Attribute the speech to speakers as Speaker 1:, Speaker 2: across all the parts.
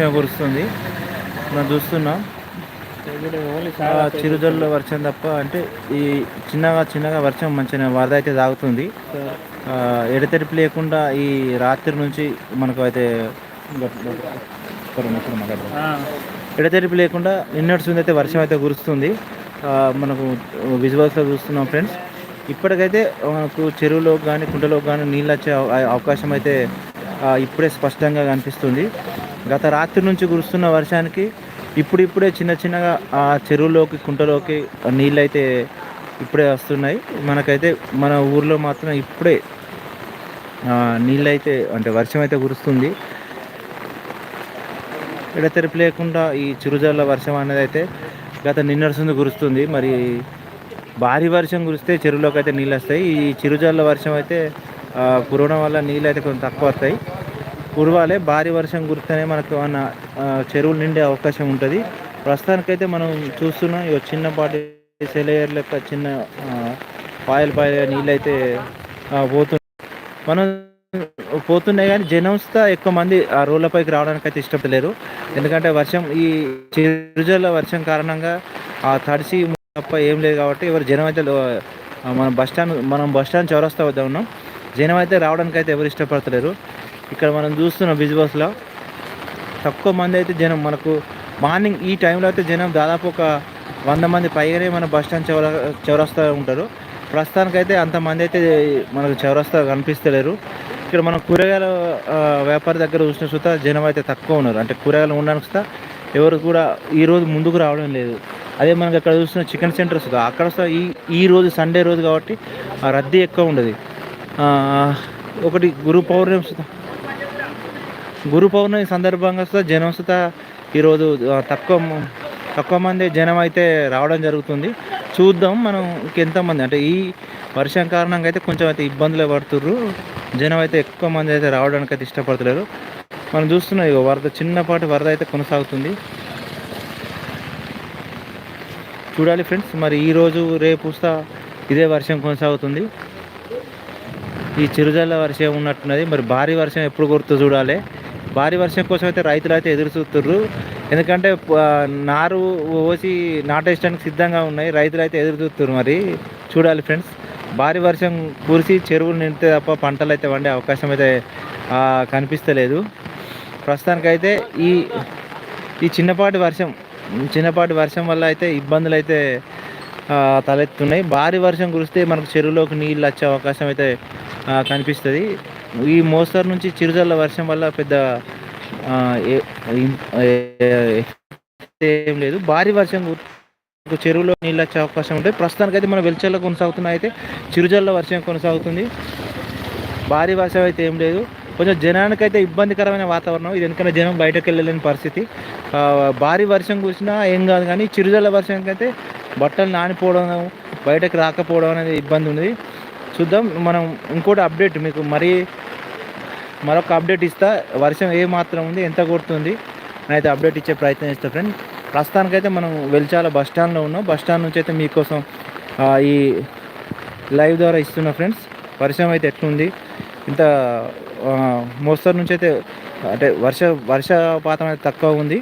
Speaker 1: వర్షం కురుస్తుంది. మనం చూస్తున్నాం. చిరుజల్లు వర్షం తప్ప అంటే ఈ చిన్నగా చిన్నగా వర్షం మంచిగా వరద అయితే తాగుతుంది. ఎడతెరిపి లేకుండా ఈ రాత్రి నుంచి మనకు అయితే ఎడతెరిపి లేకుండా నిన్నటి నుంచి అయితే వర్షం అయితే కురుస్తుంది. మనకు విజువల్స్లో చూస్తున్నాం ఫ్రెండ్స్ ఇప్పటికైతే మనకు చెరువులోకి కానీ కుంటలోకి కానీ నీళ్ళు వచ్చే అవ- అవకాశం అయితే ఇప్పుడే స్పష్టంగా కనిపిస్తుంది. గత రాత్రి నుంచి కురుస్తున్న వర్షానికి ఇప్పుడిప్పుడే చిన్న చిన్నగా ఆ చెరువులోకి కుంటలోకి నీళ్ళు అయితే ఇప్పుడే వస్తున్నాయి. మనకైతే మన ఊర్లో మాత్రం ఇప్పుడే నీళ్ళైతే అంటే వర్షం అయితే కురుస్తుంది. ఎడతెరిపి లేకుండా ఈ చిరుజల్ల వర్షం అనేది అయితే గత నిన్నడుసుంది కురుస్తుంది. మరి భారీ వర్షం కురిస్తే చెరువులోకి అయితే నీళ్ళు వస్తాయి ఈ చిరుజల్ల వర్షం అయితే కురవడం వల్ల నీళ్ళు అయితే కొంచెం తక్కువ వస్తాయి. కురవాలే భారీ వర్షం కురిస్తేనే మనకు ఏమన్నా చెరువులు నిండే అవకాశం ఉంటుంది. ప్రస్తుతానికైతే మనం చూస్తున్నాం ఇక చిన్నపాటి సెలయర్ లెక్క చిన్న పాయలు పాయలుగా నీళ్ళు అయితే పోతున్నాయి మనం పోతున్నాయి కానీ జనంస్తా ఎక్కువ మంది ఆ రోడ్లపైకి రావడానికి అయితే ఇష్టపడలేరు ఎందుకంటే వర్షం ఈ చిరుజల వర్షం కారణంగా ఆ తడిసి తప్ప ఏం లేదు కాబట్టి ఎవరు జనం అయితే మన బస్ స్టాండ్ మనం బస్ స్టాండ్ చౌరస్తా వద్ద ఉన్నాం. జనం అయితే రావడానికి అయితే ఎవరు ఇష్టపడతలేరు. ఇక్కడ మనం చూస్తున్నాం విజువల్స్లో తక్కువ మంది అయితే జనం మనకు మార్నింగ్ ఈ టైంలో అయితే జనం దాదాపు ఒక వంద మంది పైగానే మన బస్ స్టాండ్ చౌర చౌరస్తా ఉంటారు. ప్రస్తుతానికైతే అంతమంది అయితే మనకు చౌరస్తా కనిపిస్తలేరు. ఇక్కడ మనం కూరగాయల వ్యాపారి దగ్గర చూసిన చూత జనం అయితే తక్కువ ఉన్నారు. అంటే కూరగాయలు ఉండడానికి సుతా ఎవరు కూడా ఈ రోజు ముందుకు రావడం లేదు. అదే మనకి అక్కడ చూస్తున్న చికెన్ సెంటర్స్ అక్కడ ఈ ఈ రోజు సండే రోజు కాబట్టి ఆ రద్దీ ఎక్కువ ఉండదు. ఒకటి గురు పౌర్ణమి గురు పౌర్ణమి సందర్భంగా సుతా జనం సుతా ఈరోజు తక్కువ తక్కువ మంది జనం అయితే రావడం జరుగుతుంది. చూద్దాం మనం ఇంకెంతమంది అంటే ఈ వర్షం కారణంగా అయితే కొంచెం అయితే ఇబ్బందులు పడుతుర్రు. జనం అయితే ఎక్కువ మంది అయితే రావడానికి అయితే ఇష్టపడతలేరు. మనం చూస్తున్నాం ఇక వరద చిన్నపాటి వరద అయితే కొనసాగుతుంది. చూడాలి ఫ్రెండ్స్ మరి ఈరోజు రేపు వస్తా ఇదే వర్షం కొనసాగుతుంది. ఈ చిరుజల్ల వర్షం ఉన్నట్టున్నది మరి భారీ వర్షం ఎప్పుడు కొడుతూ చూడాలి. భారీ వర్షం కోసం అయితే రైతులు అయితే ఎదురు చూస్తుర్రు. ఎందుకంటే నారు పోసి నాటేయడానికి సిద్ధంగా ఉన్నాయి. రైతులు అయితే ఎదురు చూస్తున్నారు మరి. చూడాలి ఫ్రెండ్స్. భారీ వర్షం కురిసి చెరువులు నిండితే తప్ప పంటలు అయితే వండే అవకాశం అయితే కనిపిస్తలేదు. ప్రస్తుతానికైతే ఈ ఈ చిన్నపాటి వర్షం చిన్నపాటి వర్షం వల్ల అయితే ఇబ్బందులు అయితే తలెత్తున్నాయి భారీ వర్షం కురిస్తే మనకు చెరువులోకి నీళ్ళు వచ్చే అవకాశం అయితే కనిపిస్తుంది. ఈ మోస్తరు నుంచి చిరుజల్ల వర్షం వల్ల పెద్ద ఏం లేదు. భారీ వర్షం చెరువులో నీళ్ళు వచ్చే అవకాశం ఉంటుంది. ప్రస్తుతానికి అయితే మన వెల్చర్లో కొనసాగుతున్న అయితే చిరుజల్ల వర్షం కొనసాగుతుంది. భారీ వర్షం అయితే ఏం లేదు. కొంచెం జనానికి అయితే ఇబ్బందికరమైన వాతావరణం. ఇది ఎందుకంటే జనం బయటకు వెళ్ళలేని పరిస్థితి. భారీ వర్షం కురిసినా ఏం కాదు కానీ చిరుజల్ల వర్షంకైతే అయితే బట్టలు నానిపోవడం బయటకు రాకపోవడం అనేది ఇబ్బంది ఉంది చూద్దాం. మనం ఇంకోటి అప్డేట్ మీకు మరీ మరొక అప్డేట్ ఇస్తా. వర్షం ఏ మాత్రం ఉంది ఎంత కొడుతుంది నేనైతే అప్డేట్ ఇచ్చే ప్రయత్నం ఇస్తాను ఫ్రెండ్ ప్రస్తుతానికైతే మనం వెల్చాల బస్ స్టాండ్లో ఉన్నాం. బస్ స్టాండ్ నుంచి అయితే మీకోసం ఈ లైవ్ ద్వారా ఇస్తున్నా ఫ్రెండ్స్ వర్షం అయితే ఎట్లుంది? ఇంత మోస్తరు నుంచి అయితే అంటే వర్ష వర్షపాతం అయితే తక్కువ ఉంది.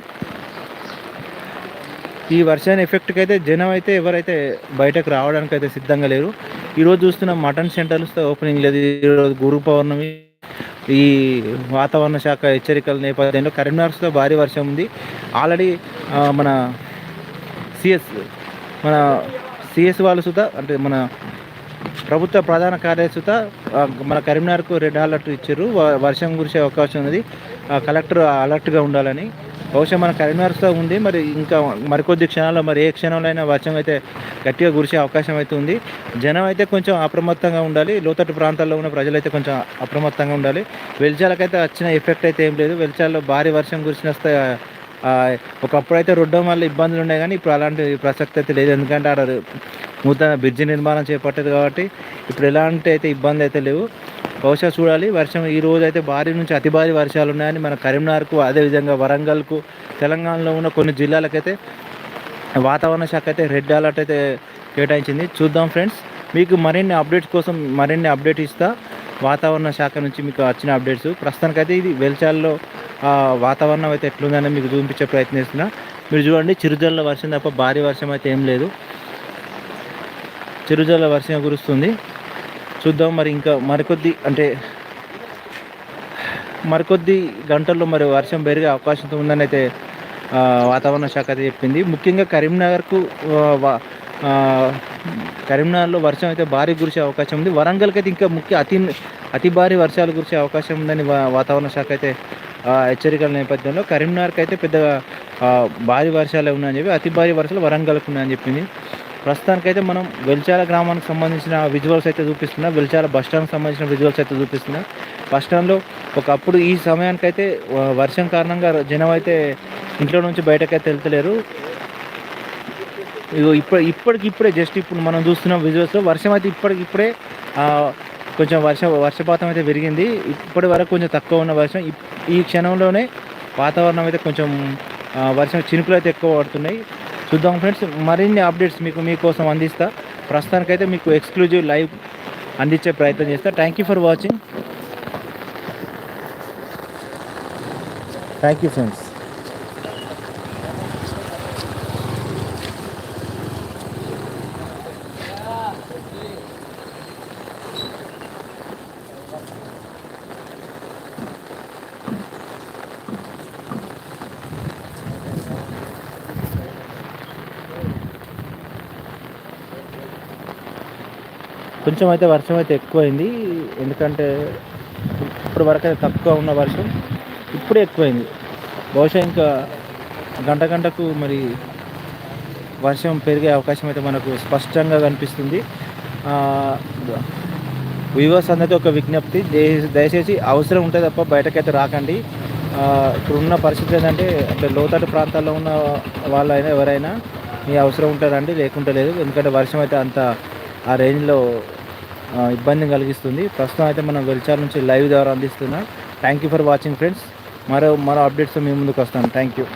Speaker 1: ఈ వర్షాన్ని ఎఫెక్ట్కి అయితే జనం అయితే ఎవరైతే బయటకు రావడానికి అయితే సిద్ధంగా లేరు. ఈరోజు చూస్తున్న మటన్ సెంటర్స్ ఓపెనింగ్ లేదు. ఈరోజు గురు పౌర్ణమి ఈ వాతావరణ శాఖ హెచ్చరికల నేపథ్యంలో కరీంనగర్లో భారీ వర్షం ఉంది. ఆల్రెడీ మన సిఎస్ మన సిఎస్ వాళ్ళు సుత అంటే మన ప్రభుత్వ ప్రధాన కార్యదర్శిత మన కరీంనగర్కు రెడ్ అలర్ట్ ఇచ్చారు. వర్షం కురిసే అవకాశం ఉంది ఆ, కలెక్టర్ అలర్ట్గా ఉండాలని బహుశా మన కరీంనగర్స్లో ఉంది మరి ఇంకా మరికొద్ది క్షణాల్లో మరి ఏ క్షణంలో అయినా వర్షం అయితే గట్టిగా కురిసే అవకాశం అయితే ఉంది. జనం అయితే కొంచెం అప్రమత్తంగా ఉండాలి లోతట్టు ప్రాంతాల్లో ఉన్న ప్రజలైతే కొంచెం అప్రమత్తంగా ఉండాలి. వెలిచాలకైతే వచ్చిన ఎఫెక్ట్ అయితే ఏం లేదు. వెలిచాల్లో భారీ వర్షం కురిసిన వస్తే ఒకప్పుడు అయితే రొడ్డం వల్ల ఇబ్బందులు ఉన్నాయి కానీ ఇప్పుడు అలాంటి ప్రసక్తి అయితే లేదు. ఎందుకంటే ఆడ నూతన బ్రిడ్జి నిర్మాణం చేపట్టదు కాబట్టి ఇప్పుడు ఎలాంటి అయితే ఇబ్బంది అయితే లేవు. బహుశా చూడాలి. వర్షం ఈ రోజు అయితే భారీ నుంచి అతి భారీ వర్షాలు ఉన్నాయని మన కరీంనగర్కు అదేవిధంగా వరంగల్కు తెలంగాణలో ఉన్న కొన్ని జిల్లాలకైతే వాతావరణ శాఖ అయితే రెడ్ అలర్ట్ అయితే కేటాయించింది. చూద్దాం ఫ్రెండ్స్. మీకు మరిన్ని అప్డేట్స్ కోసం మరిన్ని అప్డేట్ ఇస్తా. వాతావరణ శాఖ నుంచి మీకు వచ్చిన అప్డేట్స్. ప్రస్తుతానికైతే ఇది వెల్చాల్లో వాతావరణం అయితే ఎట్లుందని మీకు చూపించే ప్రయత్నిస్తున్నా మీరు చూడండి చిరుజల్ల వర్షం తప్ప భారీ వర్షం అయితే ఏం లేదు. చిరుజల్ల వర్షం కురుస్తుంది. చూద్దాం మరి ఇంకా మరికొద్ది అంటే మరికొద్ది గంటల్లో మరి వర్షం పెరిగే అవకాశం ఉందని అయితే వాతావరణ శాఖ అయితే చెప్పింది. ముఖ్యంగా కరీంనగర్కు కరీంనగర్లో వర్షం అయితే భారీ కురిసే అవకాశం ఉంది. వరంగల్కి అయితే ఇంకా ముఖ్య అతి అతి భారీ వర్షాలు కురిసే అవకాశం ఉందని వాతావరణ శాఖ అయితే హెచ్చరికల నేపథ్యంలో కరీంనగర్కి అయితే పెద్దగా భారీ వర్షాలే ఉన్నాయని చెప్పి అతి భారీ వర్షాలు వరంగల్కి ఉన్నాయని చెప్పింది. ప్రస్తుతానికైతే మనం వెల్చాల గ్రామానికి సంబంధించిన విజువల్స్ అయితే చూపిస్తున్నా. వెల్చాల బస్ స్టాండ్కి సంబంధించిన విజువల్స్ అయితే చూపిస్తున్నా. బస్ స్టాండ్లో ఒకప్పుడు ఈ సమయానికైతే వర్షం కారణంగా జనం అయితే ఇంట్లో నుంచి బయటకైతే వెళ్తలేరు. ఇగో ఇప్పుడు ఇప్పటికి ఇప్పుడే జస్ట్ ఇప్పుడు మనం చూస్తున్న విజువల్స్లో వర్షం అయితే ఇప్పటికి ఇప్పుడే కొంచెం వర్ష వర్షపాతం అయితే పెరిగింది. ఇప్పటి వరకు కొంచెం తక్కువ ఉన్న వర్షం. ఈ క్షణంలోనే వాతావరణం అయితే కొంచెం వర్షం చినుకులు అయితే ఎక్కువ పడుతున్నాయి. చూద్దాం ఫ్రెండ్స్. మరిన్ని అప్డేట్స్ మీకు మీకోసం అందిస్తా. ప్రస్తుతానికైతే మీకు ఎక్స్క్లూజివ్ లైవ్ అందించే ప్రయత్నం చేస్తా. Thank you for watching thank you friends కొంచెం అయితే వర్షం అయితే ఎక్కువైంది. ఎందుకంటే ఇప్పటి వరకు అయితే తక్కువ ఉన్న వర్షం ఇప్పుడే ఎక్కువైంది. బహుశా ఇంకా గంట గంటకు మరి వర్షం పెరిగే అవకాశం అయితే మనకు స్పష్టంగా కనిపిస్తుంది. వ్యూవర్స్ అందరికీ ఒక విజ్ఞప్తి దయచేసి అవసరం ఉంటే తప్ప బయటకైతే రాకండి. ఇప్పుడున్న పరిస్థితి ఏంటంటే అంటే లోతట్టు ప్రాంతాల్లో ఉన్న వాళ్ళైనా ఎవరైనా మీ అవసరం ఉంటుందండి లేకుంటే లేదు. ఎందుకంటే వర్షం అయితే అంత ఆ రేంజ్లో ఇబ్బందిని ఇబ్బంది కలిగిస్తుంది. ప్రస్తుతం అయితే మనం వెల్చార్ నుంచి లైవ్ ద్వారా అందిస్తున్నాం. Thank you for watching friends మరో మరో అప్డేట్స్ మీ ముందుకు వస్తాను థ్యాంక్ యూ